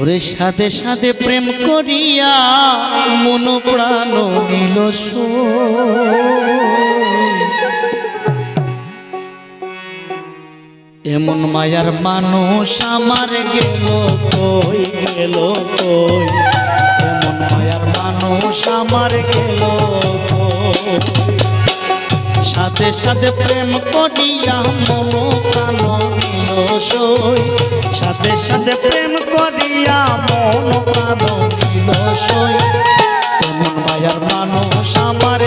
ওরে সাথে সাথে প্রেম করিয়া মন প্রাণ নিল এমন মায়ার মানুষ আমার গেল কই গেল কই? এমন মায়ার মানুষ আমার গেল সাথে সাথে প্রেম করিয়া মন প্রাণ নিল সই। সাথে সাথে প্রেম করিয়া মন প্রাণ নিল সই মায়ার মানুষ আমার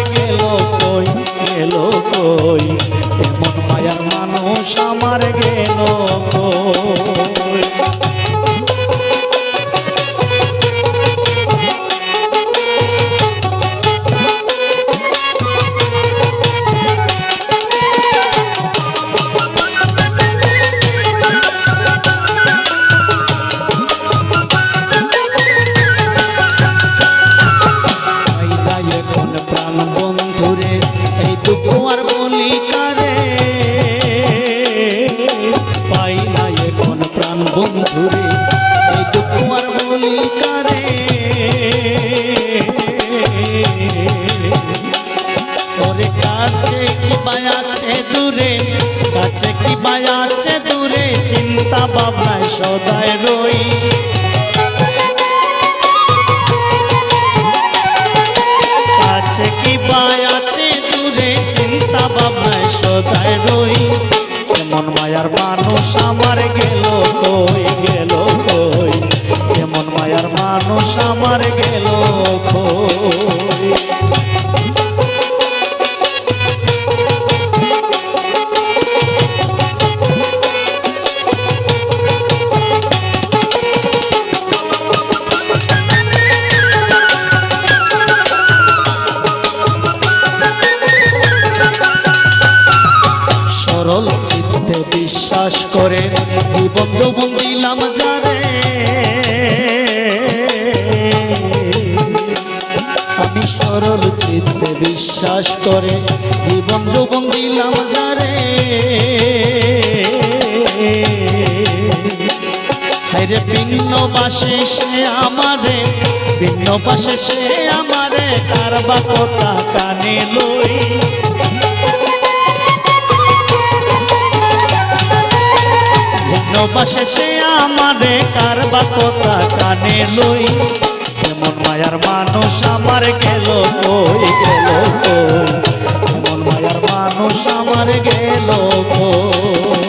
কি বায়াছে দূরে, চিন্তা ভাবনায় সদায় রই। আছে কি বাই আছে দূরে, চিন্তা ভাবনায় সদায় রই। এমন মায়ার মানুষ আমার গেল কই গেল কই? এমন মায়ার মানুষ আমার গেল কই? বিশ্বাস করে, জীবন যৌবন দিলাম যারে। আমি সরল চিত্তে বিশ্বাস করে, জীবন যৌবন দিলাম যারে। হাইরে ভিন্ন বাসে সে আমারে, ভিন্ন বাসে সে আমারে কারবা কথা কানে লই? সে আমারে কারবা কথা কানে লই? এমন মায়ার মানুষ আমার গেল কই গেল কই? এমন মায়ার মানুষ আমার গেল কই?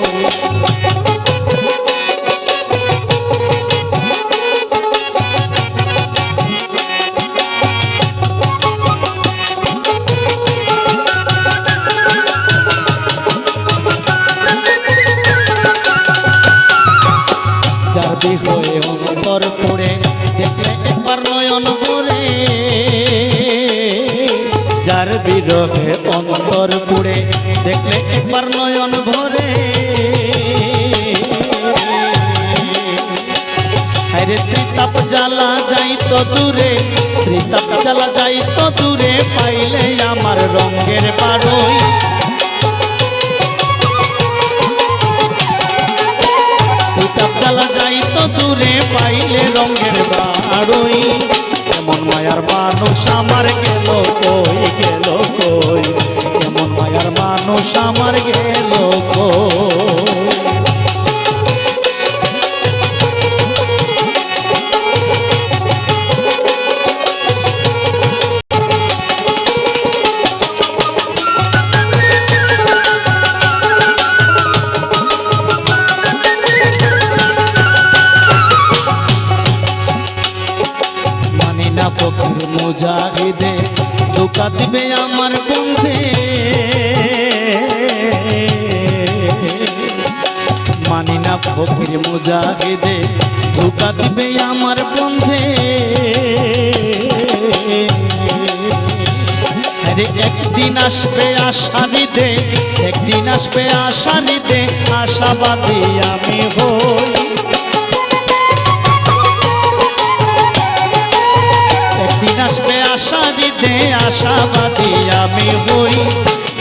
অন্তর পড়ে, দেখলে একবার নয়ন পড়ে। যার বিরহে অন্তর পুড়ে, দেখলে একবার নয়ন ভরে। আরে ত্রিতাপ জ্বালা যাই তো দূরে, ত্রিতাপ জ্বালা যাই তো দূরে, পাইলে আমার রঙের বাড়ই রঙের বাড়ই এমন মায়ার মানুষ আমার গেল মুজাহিদে ধোকা দিবে আমার বন্ধে। মানি না ফকির মুজাহিদে ধোকা দিবে আমার বন্ধে। একদিন আসবে আশারিদে, একদিন আসবে আশারিদে, আশাবাদী আমি হই। আসবে আশারিদে আশাবাদী আমি হই।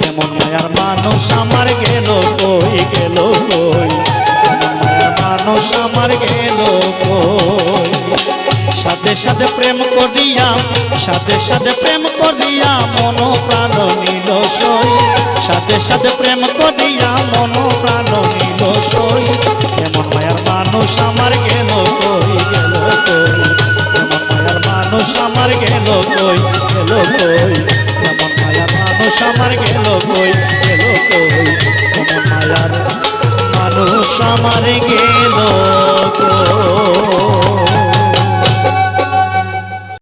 এমন মায়ার মানুষ আমার গেল কই গেল কই? মায়ার মানুষ আমার গেল কই? সাথে সাথে প্রেম করিয়া, সাথে সাথে প্রেম করিয়া মন প্রাণ নিল সই। সাথে সাথে প্রেম করিয়া মন প্রাণ নিল সই। আমার গেল কই